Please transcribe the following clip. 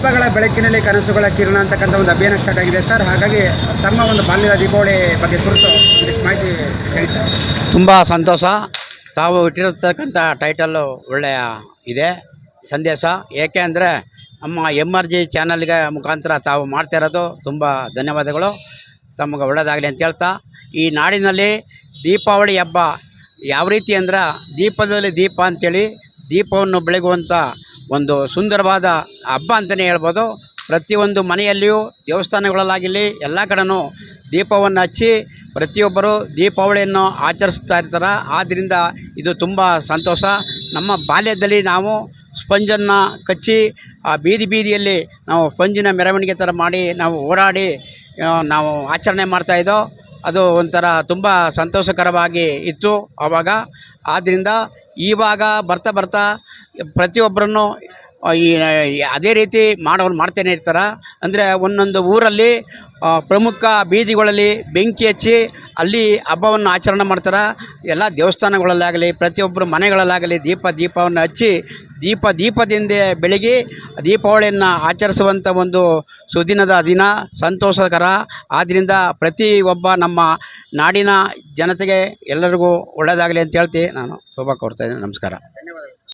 ಹಬ್ಬಗಳ ಬೆಳಕಿನಲ್ಲಿ ಕನಸುಗಳ ಕಿರಣ ಅಂತಕ್ಕಂಥ ಒಂದು ಅಭಿಯಾನ ಸ್ಟಾರ್ಟ್ ಆಗಿದೆ. ಸರ್, ಹಾಗಾಗಿ ತಮ್ಮ ಒಂದು ಬಾಲ್ಯದ ದೀಪಾವಳಿ ಬಗ್ಗೆ ಕುರಿತು ಮಾಹಿತಿ ಹೇಳಿ ಸರ್. ತುಂಬ ಸಂತೋಷ. ತಾವು ಇಟ್ಟಿರತಕ್ಕಂಥ ಟೈಟಲ್ಲು ಒಳ್ಳೆಯ ಇದೆ, ಸಂದೇಶ. ಏಕೆ ಅಂದರೆ ನಮ್ಮ ಎಂ ಆರ್ ಜಿ ಚಾನಲ್ಗೆ ಮುಖಾಂತರ ತಾವು ಮಾಡ್ತಾ ಇರೋದು ತುಂಬ ಧನ್ಯವಾದಗಳು. ತಮಗೆ ಒಳ್ಳೆಯದಾಗಲಿ ಅಂತ ಹೇಳ್ತಾ, ಈ ನಾಡಿನಲ್ಲಿ ದೀಪಾವಳಿ ಹಬ್ಬ ಯಾವ ರೀತಿ ಅಂದ್ರೆ ದೀಪದಲ್ಲಿ ದೀಪ ಅಂಥೇಳಿ ದೀಪವನ್ನು ಬೆಳಗುವಂಥ ಒಂದು ಸುಂದರವಾದ ಹಬ್ಬ ಅಂತಲೇ ಹೇಳ್ಬೋದು. ಪ್ರತಿಯೊಂದು ಮನೆಯಲ್ಲಿಯೂ ದೇವಸ್ಥಾನಗಳಲ್ಲಾಗಿರಲಿ, ಎಲ್ಲ ಕಡೆನೂ ದೀಪವನ್ನು ಹಚ್ಚಿ ಪ್ರತಿಯೊಬ್ಬರು ದೀಪಾವಳಿಯನ್ನು ಆಚರಿಸ್ತಾ ಇರ್ತಾರೆ. ಆದ್ದರಿಂದ ಇದು ತುಂಬ ಸಂತೋಷ. ನಮ್ಮ ಬಾಲ್ಯದಲ್ಲಿ ನಾವು ಸ್ಪಂಜನ್ನು ಕಚ್ಚಿ, ಆ ಬೀದಿ ಬೀದಿಯಲ್ಲಿ ನಾವು ಸ್ಪಂಜಿನ ಮೆರವಣಿಗೆ ಥರ ಮಾಡಿ, ನಾವು ಓಡಾಡಿ ನಾವು ಆಚರಣೆ ಮಾಡ್ತಾಯಿದ್ದೋ ಅದು ಒಂಥರ ತುಂಬ ಸಂತೋಷಕರವಾಗಿ ಇತ್ತು ಆವಾಗ ಆದ್ದರಿಂದ ಇವಾಗ ಬರ್ತಾ ಬರ್ತಾ ಪ್ರತಿಯೊಬ್ಬರನ್ನು ಈ ಅದೇ ರೀತಿ ಮಾಡೋರು ಮಾಡ್ತಾನೆ ಇರ್ತಾರೆ. ಅಂದರೆ ಒಂದೊಂದು ಊರಲ್ಲಿ ಪ್ರಮುಖ ಬೀದಿಗಳಲ್ಲಿ ಬೆಂಕಿ ಹಚ್ಚಿ ಅಲ್ಲಿ ಹಬ್ಬವನ್ನು ಆಚರಣೆ ಮಾಡ್ತಾರೆ. ಎಲ್ಲ ದೇವಸ್ಥಾನಗಳಲ್ಲಾಗಲಿ ಪ್ರತಿಯೊಬ್ಬರು ಮನೆಗಳಲ್ಲಾಗಲಿ ದೀಪ, ದೀಪವನ್ನು ಹಚ್ಚಿ, ದೀಪ, ದೀಪದಿಂದ ಬೆಳಗ್ಗೆ ದೀಪಾವಳಿಯನ್ನು ಆಚರಿಸುವಂಥ ಒಂದು ಸುದಿನದ ದಿನ, ಸಂತೋಷಕರ. ಆದ್ದರಿಂದ ಪ್ರತಿ ಒಬ್ಬ ನಮ್ಮ ನಾಡಿನ ಜನತೆಗೆ ಎಲ್ಲರಿಗೂ ಒಳ್ಳೆಯದಾಗಲಿ ಅಂತ ಹೇಳ್ತಿ ನಾನು. ಶೋಭಾ ಕೊಡ್ತಾ ಇದ್ದೀನಿ. ನಮಸ್ಕಾರ.